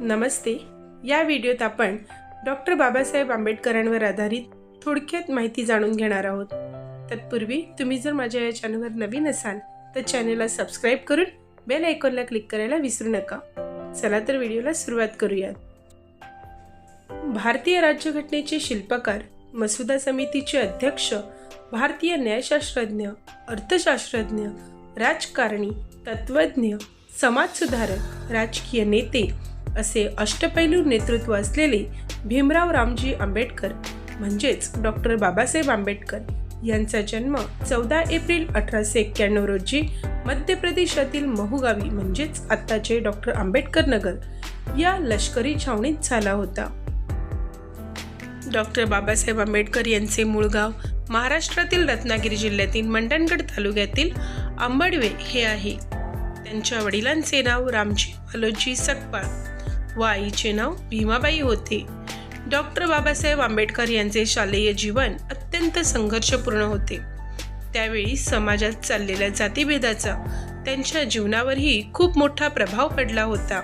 नमस्ते. या व्हिडिओत आपण डॉक्टर बाबासाहेब आंबेडकरांवर आधारित थोडक्यात माहिती जाणून घेणार आहोत. तत्पूर्वी तुम्ही जर माझ्या या चॅनलवर नवीन असाल तर चॅनलला सबस्क्राईब करून बेल आयकॉनला क्लिक करायला विसरू नका. चला तर व्हिडिओला सुरुवात करूयात. भारतीय राज्यघटनेचे शिल्पकार मसुदा समितीचे अध्यक्ष भारतीय न्यायशास्त्रज्ञ अर्थशास्त्रज्ञ राजकारणी तत्त्वज्ञ समाजसुधारक राजकीय नेते असे अष्टपैलू नेतृत्व असलेले भीमराव रामजी आंबेडकर म्हणजेच डॉक्टर बाबासाहेब आंबेडकर यांचा जन्म चौदा एप्रिल अठराशे एक्क्याण्णव रोजी मध्य प्रदेशातील महुगावी म्हणजेच आत्ताचे डॉक्टर आंबेडकर नगर या लष्करी छावणीत झाला होता. डॉक्टर बाबासाहेब आंबेडकर यांचे मूळ गाव महाराष्ट्रातील रत्नागिरी जिल्ह्यातील मंडणगड तालुक्यातील आंबडवे हे आहे. त्यांच्या वडिलांचे नाव रामजी अलोजी सकपाळ. व आईचे नाव भीमाबाई होते. डॉक्टर बाबासाहेब आंबेडकर यांचे शालेय जीवन अत्यंत संघर्षपूर्ण होते. त्यावेळी समाजात चाललेल्या जातीभेदाचा त्यांच्या जीवनावरही खूप मोठा प्रभाव पडला होता.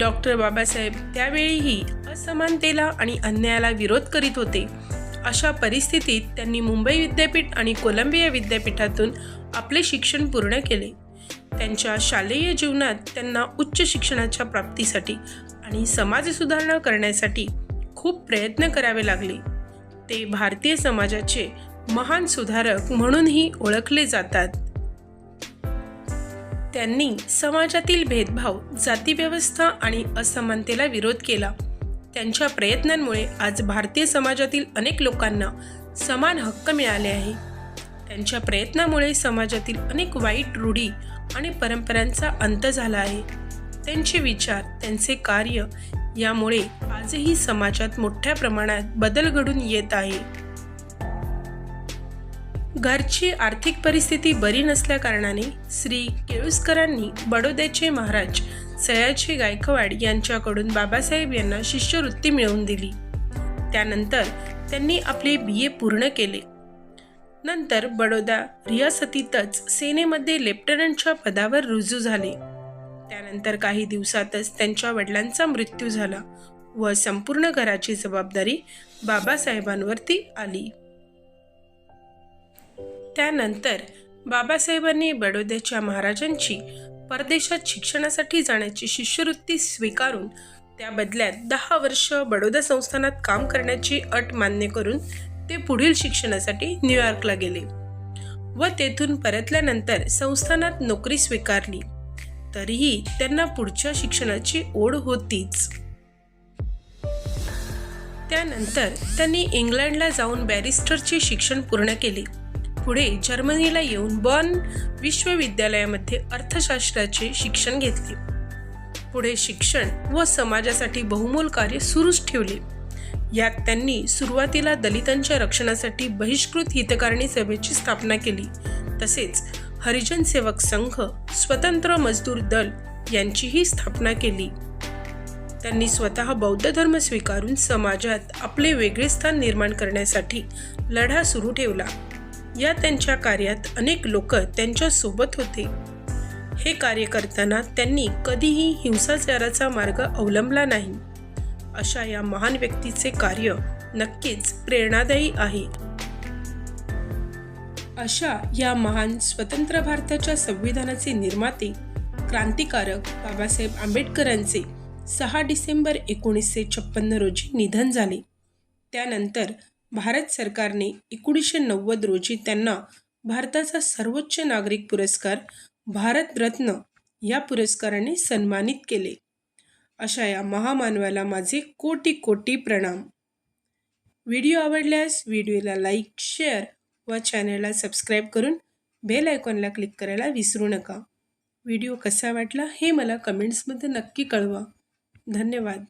डॉक्टर बाबासाहेब त्यावेळीही असमानतेला आणि अन्यायाला विरोध करीत होते. अशा परिस्थितीत त्यांनी मुंबई विद्यापीठ आणि कोलंबिया विद्यापीठातून आपले शिक्षण पूर्ण केले. त्यांच्या शालेय जीवनात त्यांना उच्च शिक्षणाच्या प्राप्तीसाठी आणि समाज सुधारणा करण्यासाठी खूप प्रयत्न करावे लागले. ते भारतीय समाजाचे महान सुधारक म्हणूनही ओळखले जातात. त्यांनी समाजातील भेदभाव जातीव्यवस्था आणि असमानतेला विरोध केला. त्यांच्या प्रयत्नांमुळे आज भारतीय समाजातील अनेक लोकांना समान हक्क मिळाले आहे. त्यांच्या प्रयत्नामुळे समाजातील अनेक वाईट रूढी आणि परंपरांचा अंत झाला आहे. त्यांचे विचार त्यांचे कार्य यामुळे आजही समाजात मोठ्या प्रमाणात बदल घडून येत आहे. घरची आर्थिक परिस्थिती बरी नसल्याकारणाने श्री केळुसकरांनी बडोद्याचे महाराज सयाजी गायकवाड यांच्याकडून बाबासाहेब यांना शिष्यवृत्ती मिळवून दिली. त्यानंतर त्यांनी आपले बी ए पूर्ण केले. नंतर बडोदा रियासतीतच सेनेमध्ये लेफ्टनंटच्या पदावर रुजू झाले. त्यानंतर काही दिवसातच त्यांच्या वडिलांचा मृत्यू झाला व संपूर्ण घराची जबाबदारी बाबासाहेबांवरती आली. त्यानंतर बाबासाहेबांनी बडोद्याच्या महाराजांची परदेशात शिक्षणासाठी जाण्याची शिष्यवृत्ती स्वीकारून त्या बदल्यात दहा वर्ष बडोदा संस्थानात काम करण्याची अट मान्य करून ते पुढील शिक्षणासाठी न्यूयॉर्कला गेले व तेथून परतल्यानंतर संस्थानात नोकरी स्वीकारली. तरीही त्यांना पुढच्या शिक्षणाची ओढ होतीच. त्यानंतर त्यांनी इंग्लंडला जाऊन बॅरिस्टरचे शिक्षण पूर्ण केले. पुढे जर्मनीला येऊन बॉर्न विश्वविद्यालयामध्ये अर्थशास्त्राचे शिक्षण घेतले. पुढे शिक्षण व समाजासाठी बहुमोल कार्य सुरूच ठेवले. यात त्यांनी सुरुवातीला दलितांच्या रक्षणासाठी बहिष्कृत हितकारणी सभेची स्थापना केली. तसेच हरिजन सेवक संघ स्वतंत्र मजदूर दल यांचीही स्थापना केली. त्यांनी स्वतः बौद्ध धर्म स्वीकारून समाजात आपले वेगळे स्थान निर्माण करण्यासाठी लढा सुरू ठेवला. या त्यांच्या कार्यात अनेक लोक त्यांच्यासोबत होते. हे कार्य करताना त्यांनी कधीही हिंसाचाराचा मार्ग अवलंबला नाही. अशा या महान व्यक्तीचे कार्य नक्कीच प्रेरणादायी आहे. अशा या महान स्वतंत्र भारताच्या संविधानाचे निर्माते क्रांतिकारक बाबासाहेब आंबेडकरांचे सहा डिसेंबर एकोणीसशे छप्पन्न रोजी निधन झाले. त्यानंतर भारत सरकारने एकोणीसशे नव्वद रोजी त्यांना भारताचा सर्वोच्च नागरिक पुरस्कार भारतरत्न या पुरस्काराने सन्मानित केले. अशा या महामानवाला माझे कोटी कोटी प्रणाम. व्हिडिओ आवडल्यास व्हिडिओला लाईक शेअर व चॅनलला सबस्क्राईब करून बेल आयकॉनला क्लिक करायला विसरू नका. व्हिडिओ कसा वाटला हे मला कमेंट्समध्ये नक्की कळवा. धन्यवाद.